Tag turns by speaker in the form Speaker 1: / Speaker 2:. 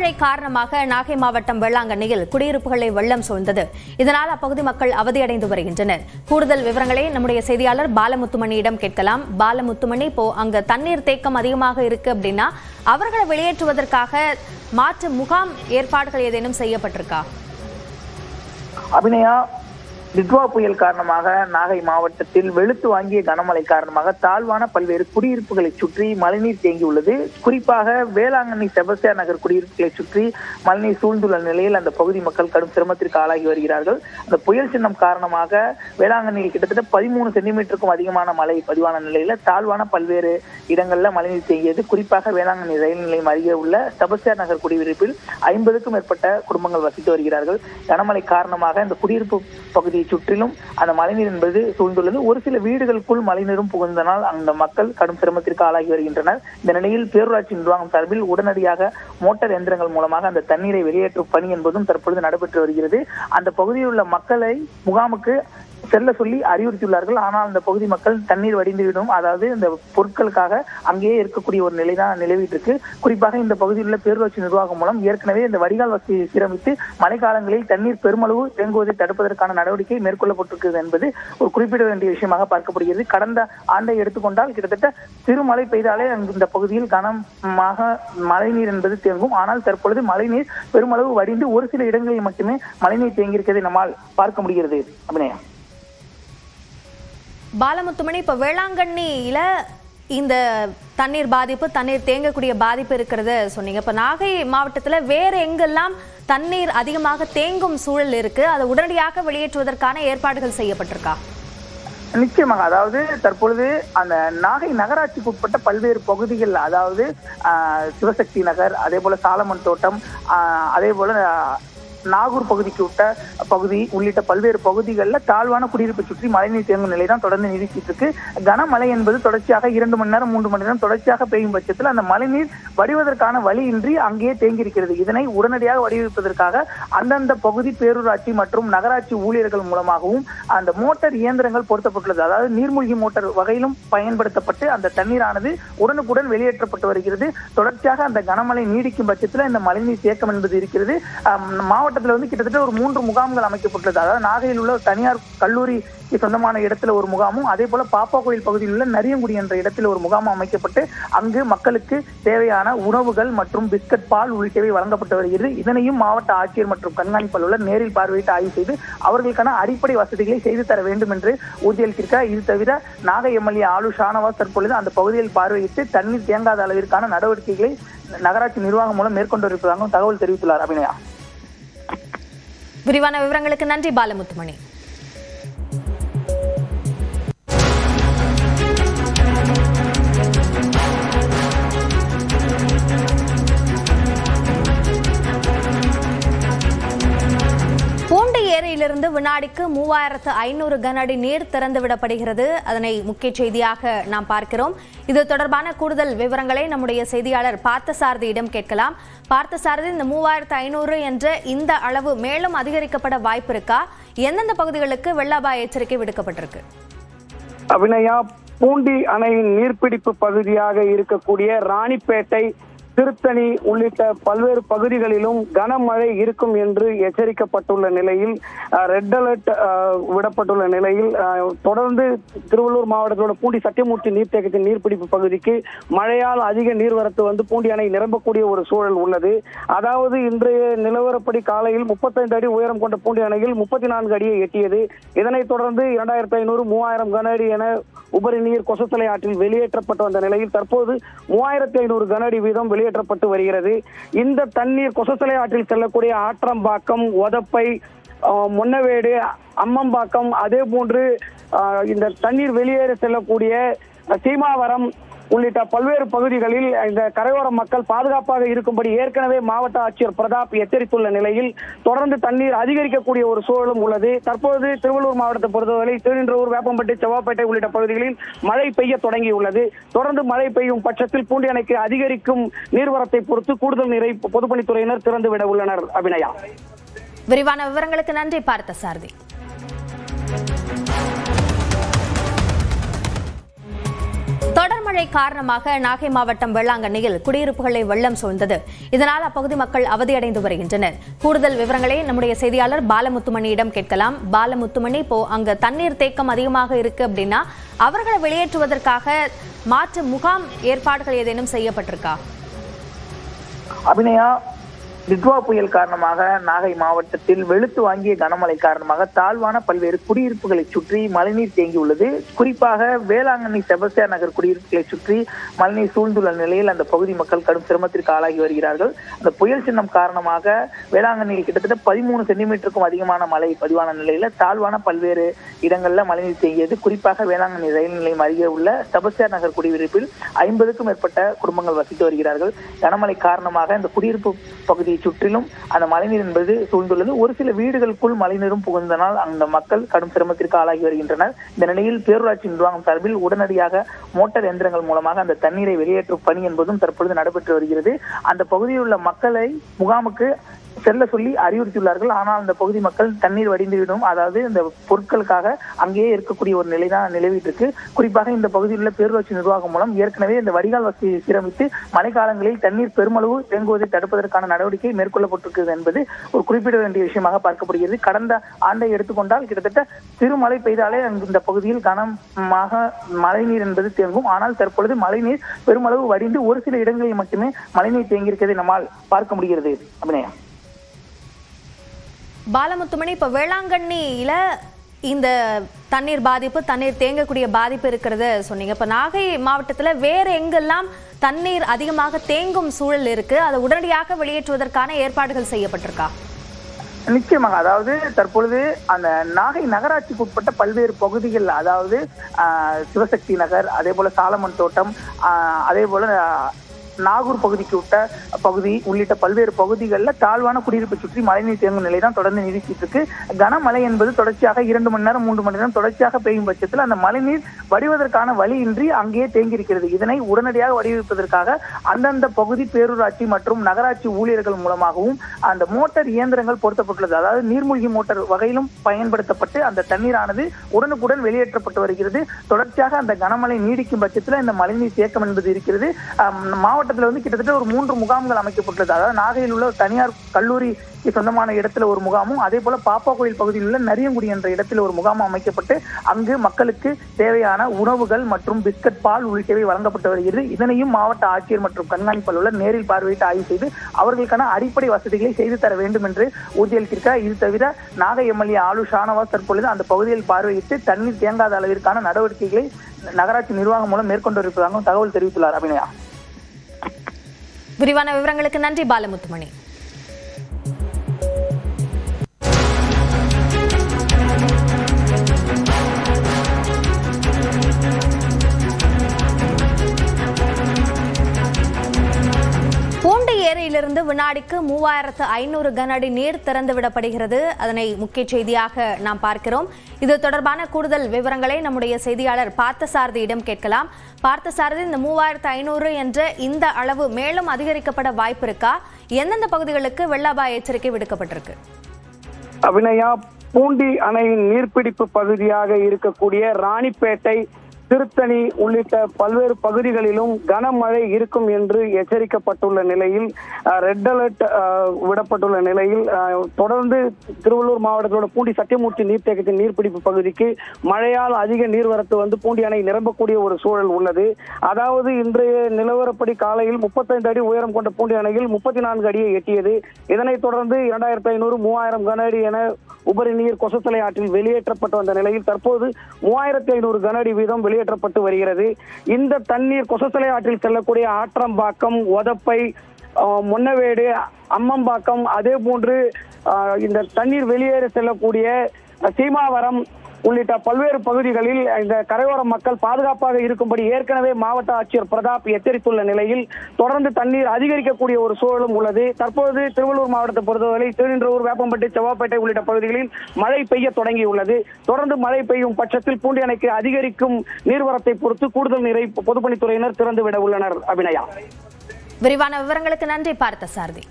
Speaker 1: கனமழை காரணமாக நாகை மாவட்டம் வேளாங்கண்ணியில் குடியிருப்புகளை வெள்ளம் சூழ்ந்தது. இதனால் அப்பகுதி மக்கள் அவதியடைந்து வருகின்றனர். கூடுதல் விவரங்களை நம்முடைய செய்தியாளர் பாலமுத்துமணியிடம் கேட்கலாம். பாலமுத்துமணி இப்போ அங்கு தண்ணீர் தேக்கம் அதிகமாக இருக்கு அப்படின்னா அவர்களை வெளியேற்றுவதற்காக மாற்று முகாம் ஏற்பாடுகள் ஏதேனும் செய்யப்பட்டிருக்கா?
Speaker 2: அபிநயா டிட்வா புயல் காரணமாக நாகை மாவட்டத்தில் வெளுத்து வாங்கிய கனமழை காரணமாக தாழ்வான பல்வேறு குடியிருப்புகளை சுற்றி மழைநீர் தேங்கியுள்ளது. குறிப்பாக வேளாங்கண்ணி செபஸ்டியா நகர் குடியிருப்புகளை சுற்றி மழைநீர் சூழ்ந்துள்ள நிலையில் அந்த பகுதி மக்கள் கடும் சிரமத்திற்கு ஆளாகி வருகிறார்கள். அந்த புயல் சின்னம் காரணமாக வேளாங்கண்ணியில் கிட்டத்தட்ட பதிமூணு சென்டிமீட்டருக்கும் அதிகமான மழை பதிவான நிலையில தாழ்வான பல்வேறு இடங்கள்ல மழைநீர் தேங்கியது. குறிப்பாக வேளாங்கண்ணி ரயில் நிலையம் அருகே உள்ள செபஸ்டியா நகர் குடியிருப்பில் ஐம்பதுக்கும் மேற்பட்ட குடும்பங்கள் வசித்து வருகிறார்கள். கனமழை காரணமாக இந்த குடியிருப்பு பகுதி பகுதியை சுற்றிலும் அந்த மழைநீர் என்பது சூழ்ந்துள்ளது. ஒரு சில வீடுகளுக்குள் மழைநீரும் புகுந்தனால் அந்த மக்கள் கடும் சிரமத்திற்கு ஆளாகி வருகின்றனர். இந்த நிலையில் பேரூராட்சி நிர்வாகம் சார்பில் உடனடியாக மோட்டார் எந்திரங்கள் மூலமாக அந்த தண்ணீரை வெளியேற்றும் பணி என்பதும் தற்பொழுது நடைபெற்று வருகிறது. அந்த பகுதியில் உள்ள மக்களை முகாமுக்கு செல்ல சொல்லி அறிவுறுத்தியுள்ளார்கள். ஆனால் அந்த பகுதி மக்கள் தண்ணீர் வடிந்துவிடும் அதாவது இந்த பொருட்களுக்காக அங்கேயே இருக்கக்கூடிய ஒரு நிலைதான் நிலவிட்டு இருக்கு குறிப்பாக இந்த பகுதியில் உள்ள பேரூராட்சி நிர்வாகம் மூலம் ஏற்கனவே இந்த வடிகால் வசதியை சீரமைத்து மழைக்காலங்களில் தண்ணீர் பெருமளவு தேங்குவதை தடுப்பதற்கான நடவடிக்கை மேற்கொள்ளப்பட்டிருக்கிறது என்பது ஒரு குறிப்பிட வேண்டிய விஷயமாக பார்க்கப்படுகிறது. கடந்த ஆண்டை எடுத்துக்கொண்டால் கிட்டத்தட்ட சிறு மழை பெய்தாலே அங்கு இந்த பகுதியில் கனமாக மழைநீர் என்பது தேங்கும். ஆனால் தற்பொழுது மழைநீர் பெருமளவு வடிந்து ஒரு சில இடங்களில் மட்டுமே மழைநீர் தேங்கியிருக்கிறது நம்மால் பார்க்க முடிகிறது. அபிநயா.
Speaker 1: பாலமுத்துமணி இப்ப வேளாங்கண்ணியில இந்த தண்ணீர் பாதிப்பு தண்ணீர் தேங்கக்கூடிய பாதிப்பு இருக்கிறத சொன்னீங்க. இப்ப நாகை மாவட்டத்துல வேற எங்கெல்லாம் தண்ணீர் அதிகமாக தேங்கும் சூழல் இருக்கு அதை உடனடியாக வெளியேற்றுவதற்கான ஏற்பாடுகள் செய்யப்பட்டிருக்கா?
Speaker 2: நிச்சயமாக. அதாவது தற்பொழுது அந்த நாகை நகராட்சிக்கு உட்பட்ட பல்வேறு பகுதிகள் அதாவது சிவசக்தி நகர் அதே போல சாலமன் தோட்டம் அதே போல நாகூர் பகுதிக்கு உட்ட பகுதி உள்ளிட்ட பல்வேறு பகுதிகளில் தாழ்வான குடியிருப்பை சுற்றி மழைநீர் தேங்கும் நிலை தான் தொடர்ந்து நீடிச்சிட்டு இருக்கு. கனமழை என்பது தொடர்ச்சியாக இரண்டு மணி நேரம் மூன்று மணி நேரம் தொடர்ச்சியாக பெய்யும் பட்சத்தில் அந்த மழைநீர் வடிவதற்கான வழியின்றி அங்கேயே தேங்கியிருக்கிறது. இதனை உடனடியாக வடிவமைப்பதற்காக அந்தந்த பகுதி பேரூராட்சி மற்றும் நகராட்சி ஊழியர்கள் மூலமாகவும் அந்த மோட்டார் இயந்திரங்கள் பொருத்தப்பட்டுள்ளது. அதாவது நீர்மூழ்கி மோட்டார் வகையிலும் பயன்படுத்தப்பட்டு அந்த தண்ணீரானது உடனுக்குடன் வெளியேற்றப்பட்டு வருகிறது. தொடர்ச்சியாக அந்த கனமழை நீடிக்கும் பட்சத்தில் இந்த மழைநீர் தேக்கம் என்பது இருக்கிறது. மாவட்ட மாவட்டத்தில் வந்து கிட்டத்தட்ட ஒரு மூன்று முகாம்கள் அமைக்கப்பட்டுள்ளது. அதாவது நாகையில் உள்ள தனியார் கல்லூரிக்கு சொந்தமான இடத்துல ஒரு முகாமும் அதே போல பாப்பா கோயில் பகுதியில் உள்ள நரியங்குடி என்ற இடத்தில் ஒரு முகாமும் அமைக்கப்பட்டு அங்கு மக்களுக்கு தேவையான உணவுகள் மற்றும் பிஸ்கட் பால் உள்ளிட்டவை வழங்கப்பட்டு வருகிறது. இதனையும் மாவட்ட ஆட்சியர் மற்றும் கண்காணிப்பில் உள்ள நேரில் பார்வையிட்டு ஆய்வு செய்து அவர்களுக்கான அடிப்படை வசதிகளை செய்து தர வேண்டும் என்று உறுதியளித்திருக்கிறார். இது தவிர நாகை எம்எல்ஏ ஆளு ஷானவாஸ் தற்பொழுது அந்த பகுதியில் பார்வையிட்டு தண்ணீர் தேங்காத அளவிற்கான நடவடிக்கைகளை நகராட்சி நிர்வாகம் மூலம் மேற்கொண்டு இருப்பதாகவும் தகவல் தெரிவித்துள்ளார் அபிநயா.
Speaker 1: விரிவான விவரங்களுக்கு நன்றி பாலமுத்துமணி. பூண்டி வினாடிக்கு மூவாயிரத்து ஐநூறு கனஅடி நீர் திறந்துவிடப்படுகிறது. அதனை முக்கிய செய்தியாக நாம் பார்க்கிறோம். இது தொடர்பான கூடுதல் விவரங்களை நம்முடைய செய்தியாளர் பார்த்தசாரதியிடம் கேட்கலாம். பார்த்தசாரதி இந்த மூவாயிரத்து ஐநூறு என்ற இந்த அளவு மேலும் அதிகரிக்கப்பட வாய்ப்பு இருக்கா எந்தெந்த பகுதிகளுக்கு வெள்ள அபாய எச்சரிக்கை விடுக்கப்பட்டிருக்கு?
Speaker 3: அபிநயா பூண்டி அணையின் நீர்பிடிப்பு பகுதியாக இருக்கக்கூடிய ராணிப்பேட்டை திருத்தணி உள்ளிட்ட பல்வேறு பகுதிகளிலும் கனமழை இருக்கும் என்று எச்சரிக்கப்பட்டுள்ள நிலையில் ரெட் அலர்ட் விடப்பட்டுள்ள நிலையில் தொடர்ந்து திருவள்ளூர் மாவட்டத்தோட பூண்டி சத்தியமூர்த்தி நீர்த்தேக்கத்தின் நீர்பிடிப்பு பகுதிக்கு மழையால் அதிக நீர்வரத்து வந்து பூண்டி அணை நிரம்பக்கூடிய ஒரு சூழல் உள்ளது. அதாவது இன்றைய நிலவரப்படி காலையில் முப்பத்தைந்து அடி உயரம் கொண்ட பூண்டி அணையில் முப்பத்தி நான்கு அடியை எட்டியது. இதனைத் தொடர்ந்து இரண்டாயிரத்தி ஐநூறு மூவாயிரம் கன அடி என உபரி நீர் கொசத்தலை ஆற்றில் வெளியேற்றப்பட்டு வந்த நிலையில் தற்போது மூவாயிரத்தி ஐநூறு கன அடி வீதம் வெளியேற்றப்பட்டு வருகிறது. இந்த தண்ணீர் கொசத்தலை ஆற்றில் செல்லக்கூடிய ஆற்றம்பாக்கம் ஒதப்பை முன்னவேடு அம்மம்பாக்கம் அதே போன்று இந்த தண்ணீர் வெளியேற செல்லக்கூடிய சீமாவரம் உள்ளிட்ட பல்வேறு பகுதிகளில் இந்த கரையோர மக்கள் பாதுகாப்பாக இருக்கும்படி ஏற்கனவே மாவட்ட ஆட்சியர் பிரதாப் எச்சரித்துள்ள நிலையில் தொடர்ந்து தண்ணீர் அதிகரிக்கக்கூடிய ஒரு சூழலும் உள்ளது. தற்போது திருவள்ளூர் மாவட்டத்தை பொறுத்தவரை திருநின்றூர் வேப்பம்பட்டி செவ்வாப்பேட்டை உள்ளிட்ட பகுதிகளில் மழை பெய்ய தொடங்கியுள்ளது. தொடர்ந்து மழை பெய்யும் பட்சத்தில் பூண்டி அணைக்கு அதிகரிக்கும் நீர்வரத்தை பொறுத்து கூடுதல் நீரை பொதுப்பணித்துறையினர் திறந்துவிட உள்ளனர். அபிநயா.
Speaker 1: விரிவான விவரங்களுக்கு நன்றி பார்த்தசாரதி தொடர் கனமழை காரணமாக நாகை மாவட்டம் வேளாங்கண்ணியில் குடியிருப்புகளை வெள்ளம் சூழ்ந்தது. இதனால் அப்பகுதி மக்கள் அவதியடைந்து வருகின்றனர். கூடுதல் விவரங்களை நம்முடைய செய்தியாளர் பாலமுத்துமணியிடம் கேட்கலாம். பாலமுத்துமணி இப்போ அங்க தண்ணீர் தேக்கம் அதிகமாக இருக்கு அப்படின்னா அவர்களை வெளியேற்றுவதற்காக மாற்று முகாம் ஏற்பாடுகள் ஏதேனும் செய்யப்பட்டிருக்கா?
Speaker 2: அபிநயா டிட்வா புயல் காரணமாக நாகை மாவட்டத்தில் வெளுத்து வாங்கிய கனமழை காரணமாக தாழ்வான பல்வேறு குடியிருப்புகளை சுற்றி மழைநீர் தேங்கியுள்ளது. குறிப்பாக வேளாங்கண்ணி செபஸ்டியா நகர் குடியிருப்புகளை சுற்றி மழைநீர் சூழ்ந்துள்ள நிலையில் அந்த பகுதி மக்கள் கடும் சிரமத்திற்கு ஆளாகி வருகிறார்கள். அந்த புயல் சின்னம் காரணமாக வேளாங்கண்ணியில் கிட்டத்தட்ட பதிமூணு சென்டிமீட்டருக்கும் அதிகமான மழை பதிவான நிலையில தாழ்வான பல்வேறு இடங்கள்ல மழைநீர் தேங்கியது. குறிப்பாக வேளாங்கண்ணி ரயில் நிலையம் அருகே உள்ள செபஸ்டியா நகர் குடியிருப்பில் ஐம்பதுக்கும் மேற்பட்ட குடும்பங்கள் வசித்து வருகிறார்கள். கனமழை காரணமாக இந்த குடியிருப்பு பகுதியை சுற்றிலும் அந்த மழைநீர் என்பது சூழ்ந்துள்ளது. ஒரு சில வீடுகளுக்குள் மழைநீரும் புகுந்தனால் அந்த மக்கள் கடும் சிரமத்திற்கு ஆளாகி வருகின்றனர். இந்த நிலையில் பேரூராட்சி நிர்வாகம் சார்பில் உடனடியாக மோட்டார் எந்திரங்கள் மூலமாக அந்த தண்ணீரை வெளியேற்றும் பணி என்பதும் தற்பொழுது நடைபெற்று வருகிறது. அந்த பகுதியில் உள்ள மக்களை முகாமுக்கு செல்ல சொல்லி அறிவுறுத்தியுள்ளார்கள். ஆனால் அந்த பகுதி மக்கள் தண்ணீர் வடிந்துவிடும். அதாவது இந்த பொருட்களுக்காக அங்கேயே இருக்கக்கூடிய ஒரு நிலைதான் நிலவிட்டு இருக்கு குறிப்பாக இந்த பகுதியில் உள்ள பேரூராட்சி நிர்வாகம் மூலம் ஏற்கனவே இந்த வடிகால் வசதியை சீரமைத்து மழைக்காலங்களில் தண்ணீர் பெருமளவு தேங்குவதை தடுப்பதற்கான நடவடிக்கை மேற்கொள்ளப்பட்டிருக்கிறது என்பது ஒரு குறிப்பிட வேண்டிய விஷயமாக பார்க்கப்படுகிறது. கடந்த ஆண்டை எடுத்துக்கொண்டால் கிட்டத்தட்ட திருமழை பெய்தாலே அங்கு இந்த பகுதியில் கனமாக மழைநீர் என்பது தேங்கும். ஆனால் தற்பொழுது மழைநீர் பெருமளவு வடிந்து ஒரு சில இடங்களில் மட்டுமே மழைநீர் தேங்கியிருக்கிறது நம்மால் பார்க்க முடிகிறது. அபிநயா.
Speaker 1: பாலமுத்துமணி இப்ப வேளாங்கண்ணியில இந்த தண்ணீர் பாதிப்பு தண்ணீர் தேங்கக்கூடிய பாதிப்பு இருக்கிறத சொன்னீங்க. இப்ப நாகை மாவட்டத்துல வேற எங்கெல்லாம் தண்ணீர் அதிகமாக தேங்கும் சூழல் இருக்கு அதை உடனடியாக வெளியேற்றுவதற்கான ஏற்பாடுகள் செய்யப்பட்டிருக்கா?
Speaker 2: நிச்சயமாக. அதாவது தற்பொழுது அந்த நாகை நகராட்சிக்கு உட்பட்ட பல்வேறு பகுதிகள் அதாவது சிவசக்தி நகர் அதே போல சாலமன் தோட்டம் அதே போல நாகூர் பகுதிக்கு உட்ட பகுதி உள்ளிட்ட பல்வேறு பகுதிகளில் தாழ்வான குடியிருப்பை சுற்றி மழைநீர் தேங்கும் நிலை தான் தொடர்ந்து நீடிச்சிட்டு இருக்கு. கனமழை என்பது தொடர்ச்சியாக இரண்டு மணி நேரம் மூன்று மணி நேரம் தொடர்ச்சியாக பெய்யும் பட்சத்தில் அந்த மழைநீர் வடிவதற்கான வழியின்றி அங்கேயே தேங்கியிருக்கிறது. இதனை உடனடியாக வடிவமைப்பதற்காக அந்தந்த பகுதி பேரூராட்சி மற்றும் நகராட்சி ஊழியர்கள் மூலமாகவும் அந்த மோட்டார் இயந்திரங்கள் பொருத்தப்பட்டுள்ளது. அதாவது நீர்மூழ்கி மோட்டார் வகையிலும் பயன்படுத்தப்பட்டு அந்த தண்ணீரானது உடனுக்குடன் வெளியேற்றப்பட்டு வருகிறது. தொடர்ச்சியாக அந்த கனமழை நீடிக்கும் பட்சத்தில் இந்த மழைநீர் தேக்கம் என்பது இருக்கிறது. மாவட்ட மாவட்டத்தில் வந்து கிட்டத்தட்ட ஒரு மூன்று முகாம்கள் அமைக்கப்பட்டுள்ளது. அதாவது நாகையில் உள்ள தனியார் கல்லூரிக்கு சொந்தமான இடத்துல ஒரு முகாமும் அதே போல பாப்பா கோயில் பகுதியில் உள்ள நரியங்குடி என்ற இடத்தில் ஒரு முகாமும் அமைக்கப்பட்டு அங்கு மக்களுக்கு தேவையான உணவுகள் மற்றும் பிஸ்கட் பால் உள்ளிட்டவை வழங்கப்பட்டு வருகிறது. இதனையும் மாவட்ட ஆட்சியர் மற்றும் கண்காணிப்பாளர் நேரில் பார்வையிட்டு ஆய்வு செய்து அவர்களுக்கான அடிப்படை வசதிகளை செய்து தர வேண்டும் என்று உறுதியளித்திருக்கிறார் இது தவிர நாகை எம்எல்ஏ ஆலு ஷானவாஸ் தற்பொழுது அந்த பகுதியில் பார்வையிட்டு தண்ணீர் தேங்காத அளவிற்கான நடவடிக்கைகளை நகராட்சி நிர்வாகம் மூலம் மேற்கொண்டு இருப்பதாகவும் தகவல் தெரிவித்துள்ளார் அபிநயா.
Speaker 1: விரிவான விவரங்களுக்கு நன்றி பாலமுத்துமணி. அணையிலிருந்து வினாடிக்கு மூவாயிரத்து ஐநூறு கன அடி நீர் திறந்துவிடப்படுகிறது. அதனை முக்கிய செய்தியாக நாம் பார்க்கிறோம். இது தொடர்பான கூடுதல் விவரங்களை நம்முடைய செய்தியாளர் பார்த்தசாரதியிடம் கேட்கலாம். பார்த்தசாரதி இந்த மூவாயிரத்து ஐநூறு என்ற இந்த அளவு மேலும் அதிகரிக்கப்பட வாய்ப்பு இருக்கா? எந்தெந்த பகுதிகளுக்கு வெள்ள அபாய எச்சரிக்கை விடுக்கப்பட்டிருக்கு?
Speaker 3: அபிநயா பூண்டி அணையின் நீர்பிடிப்பு பகுதியாக இருக்கக்கூடிய ராணிப்பேட்டை திருத்தணி உள்ளிட்ட பல்வேறு பகுதிகளிலும் கனமழை இருக்கும் என்று எச்சரிக்கப்பட்டுள்ள நிலையில் ரெட் அலர்ட் விடப்பட்டுள்ள நிலையில் தொடர்ந்து திருவள்ளூர் மாவட்டத்தோட பூண்டி சத்தியமூர்த்தி நீர்த்தேக்கத்தின் நீர்பிடிப்பு பகுதிக்கு மழையால் அதிக நீர்வரத்து வந்து பூண்டி அணை நிரம்பக்கூடிய ஒரு சூழல் உள்ளது. அதாவது இன்றைய நிலவரப்படி காலையில் முப்பத்தைந்து அடி உயரம் கொண்ட பூண்டி அணையில் முப்பத்தி நான்கு அடியை எட்டியது. இதனைத் தொடர்ந்து இரண்டாயிரத்தி ஐநூறு மூவாயிரம் கன அடி என உபரி நீர் கொசத்தலை ஆற்றில் வெளியேற்றப்பட்டு வந்த நிலையில் தற்போது மூவாயிரத்தி ஐநூறு கன அடி வீதம் வெளியேற்றப்பட்டு வருகிறது. இந்த தண்ணீர் கொசத்தலை ஆற்றில் செல்லக்கூடிய ஆற்றம்பாக்கம் ஒதப்பை முன்னவேடு அம்மம்பாக்கம் அதே போன்று இந்த தண்ணீர் வெளியேற செல்லக்கூடிய சீமாவரம் உள்ளிட்ட பல்வேறு பகுதிகளில் இந்த கரையோர மக்கள் பாதுகாப்பாக இருக்கும்படி ஏற்கனவே மாவட்ட ஆட்சியர் பிரதாப் எச்சரித்துள்ள நிலையில் தொடர்ந்து தண்ணீர் அதிகரிக்கக்கூடிய ஒரு சூழலும் உள்ளது. தற்போது திருவள்ளூர் மாவட்டத்தை பொறுத்தவரை திருநின்றவூர் வேப்பம்பட்டி செவ்வாப்பேட்டை உள்ளிட்ட பகுதிகளில் மழை பெய்ய தொடங்கியுள்ளது. தொடர்ந்து மழை பெய்யும் பட்சத்தில் பூண்டி அணைக்கு அதிகரிக்கும் நீர்வரத்தை பொறுத்து கூடுதல் நீரை பொதுப்பணித்துறையினர் திறந்துவிட உள்ளனர். அபிநயா.
Speaker 1: விரிவான விவரங்களுக்கு நன்றி பார்த்த சாரதி.